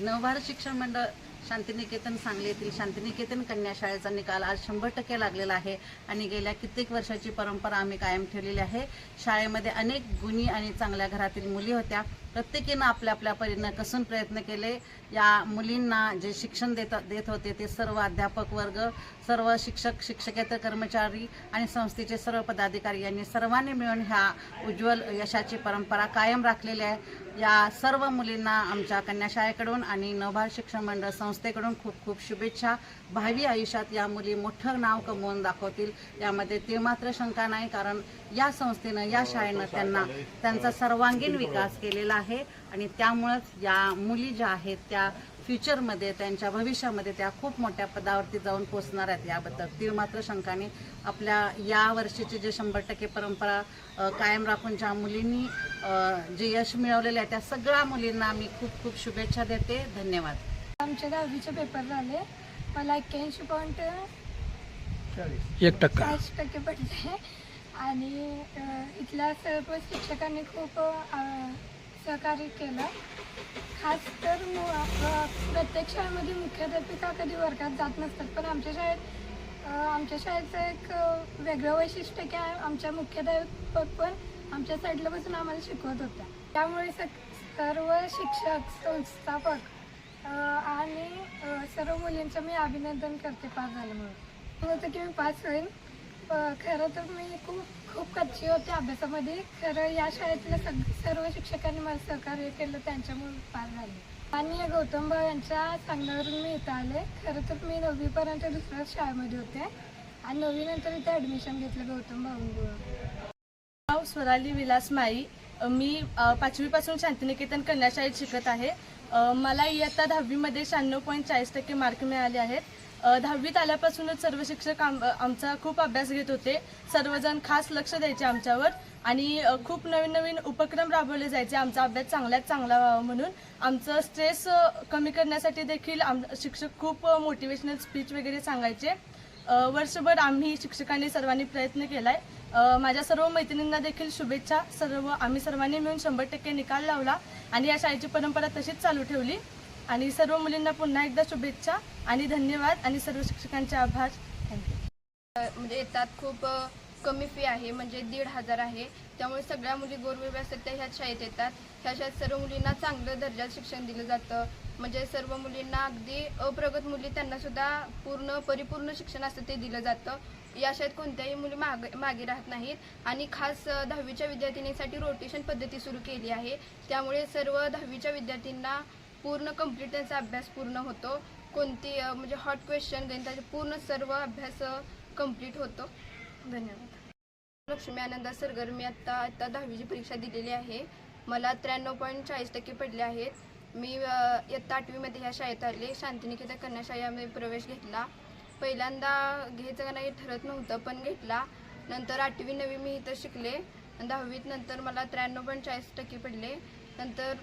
नवभारत शिक्षण मंडळ शांतिनिकेतन सांगली येथील शांतिनिकेतन कन्या शाळेचा निकाल आज शंभर टक्के लागलेला आहे आणि गेल्या कित्येक वर्षाची परंपरा आम्ही कायम ठेवलेली आहे. शाळेमध्ये अनेक गुणी आणि चांगल्या घरातील मुली होत्या. प्रत्येकीनं आपल्या आपल्या परीनं कसून प्रयत्न केले. या मुलींना जे शिक्षण देत देत होते ते सर्व अध्यापक वर्ग सर्व शिक्षक शिक्षकेतर कर्मचारी आणि संस्थेचे सर्व पदाधिकारी यांनी सर्वांनी मिळून ह्या उज्ज्वल यशाची परंपरा कायम राखलेली आहे. या सर्व मुलींना आमच्या कन्याशाळेकडून आणि नवभार शिक्षण मंडळ संस्थेकडून खूप खूप शुभेच्छा. भावी आयुष्यात या मुली मोठं नाव कमवून दाखवतील. यामध्ये ते मात्र शंका नाही कारण या संस्थेनं या शाळेनं त्यांना त्यांचा सर्वांगीण विकास केलेला आहे. आणि त्यामुळंच या मुली ज्या आहेत त्या फ्युचरमध्ये त्यांच्या भविष्यामध्ये त्या खूप मोठ्या पदावरती जाऊन पोचणार आहेत याबद्दल. ती मात्र शंकाने आपल्या या वर्षीची जे शंभर टक्के परंपरा कायम राखून ज्या मुलींनी जे यश मिळवलेलं आहे त्या सगळ्या मुलींना मी खूप खूप शुभेच्छा देते. धन्यवाद. आमच्या दहावीचे पेपर झाले. मला एक्क्याऐंशी पॉईंट एक टक्का. टक्के पडले. आणि इथल्या सर्व शिक्षकांनी खूप सहकार्य केलं. आज तर मु- प्रत्येक शाळेमध्ये मुख्याध्यापिका कधी वर्गात जात नसतात पण आमच्या शाळेत आमच्या शाळेचं एक वेगळं वैशिष्ट्य की आमच्या मुख्याध्यापक पण आमच्या साईडला बसून आम्हाला शिकवत होत्या. त्यामुळे स सर्व शिक्षक संस्थापक आणि सर्व मुलींचं मी अभिनंदन करते पास झाल्यामुळे. होतं की मी पास होईन. खरं तर मी खूप खूप कच्ची होते अभ्यासामध्ये. खरं या शाळेतल्या सग सर्व शिक्षकांनी मला सहकार्य केलं त्यांच्यामुळे पार झाले. आणि गौतम भाऊ यांच्या सांगण्यावरून मी इथं आले. खरं तर मी नववीपर्यंत दुसऱ्याच शाळेमध्ये होते आणि नववीनंतर इथे ॲडमिशन घेतलं गौतम भाऊंमुळं. नाव स्वराली विलास माई. मी पाचवीपासून शांतिनिकेतन कन्या शाळेत शिकत आहे. मला इयत्ता दहावीमध्ये शहाण्णव पॉईंट चाळीस टक्के मार्क मिळाले आहेत. दहावीत आल्यापासूनच सर्व शिक्षक आम आमचा खूप अभ्यास घेत होते. सर्वजण खास लक्ष द्यायचे आमच्यावर आणि खूप नवीन नवीन उपक्रम राबवले जायचे. आमचा अभ्यास चांगल्यात चांगला व्हावा म्हणून. आमचं स्ट्रेस कमी करण्यासाठी देखील आम शिक्षक खूप मोटिवेशनल स्पीच वगैरे सांगायचे. वर्षभर आम्ही शिक्षकांनी सर्वांनी प्रयत्न केलाय. आहे माझ्या सर्व मैत्रिणींना देखील शुभेच्छा. सर्व आम्ही सर्वांनी मिळून शंभर टक्के निकाल लावला आणि या शाळेची परंपरा तशीच चालू ठेवली. आणि सर्व मुलींना पुन्हा एकदा शुभेच्छा आणि धन्यवाद आणि सर्व शिक्षकांचे आभार. थँक्यू म्हणजे येतात खूप कमी फी आहे म्हणजे दीड हजार आहे. त्यामुळे सगळ्या मुली गोरगरिबी असतात त्या ह्याच शाळेत येतात. ह्या शाळेत सर्व मुलींना चांगलं दर्जाचं शिक्षण दिलं जातं. म्हणजे सर्व मुलींना अगदी अप्रगत मुली त्यांना सुद्धा पूर्ण परिपूर्ण शिक्षण असतं ते दिलं जातं. या शाळेत कोणत्याही मुली माग मागे राहत नाहीत. आणि खास दहावीच्या विद्यार्थिनीसाठी रोटेशन पद्धती सुरू केली आहे. त्यामुळे सर्व दहावीच्या विद्यार्थ्यांना पूर्ण कंप्लीट त्यांचा अभ्यास पूर्ण होतो. कोणती म्हणजे हॉट क्वेश्चन गणिताचे पूर्ण सर्व अभ्यास कंप्लीट होतो. धन्यवाद. लक्ष्मी आनंद सरगर मी आत्ता आत्ता दहावीची परीक्षा दिलेली आहे. मला त्र्याण्णव पॉईंट चाळीस टक्के पडले आहेत. मी इयत्ता आठवीमध्ये ह्या शाळेत आले. शांतिनिकेतन कन्या शाळेमध्ये प्रवेश घेतला. पहिल्यांदा घ्यायचं का नाही ठरत नव्हतं पण घेतला. नंतर आठवी नवी मी इथं शिकले. दहावीत नंतर मला त्र्याण्णव पॉईंट चाळीस टक्के पडले. नंतर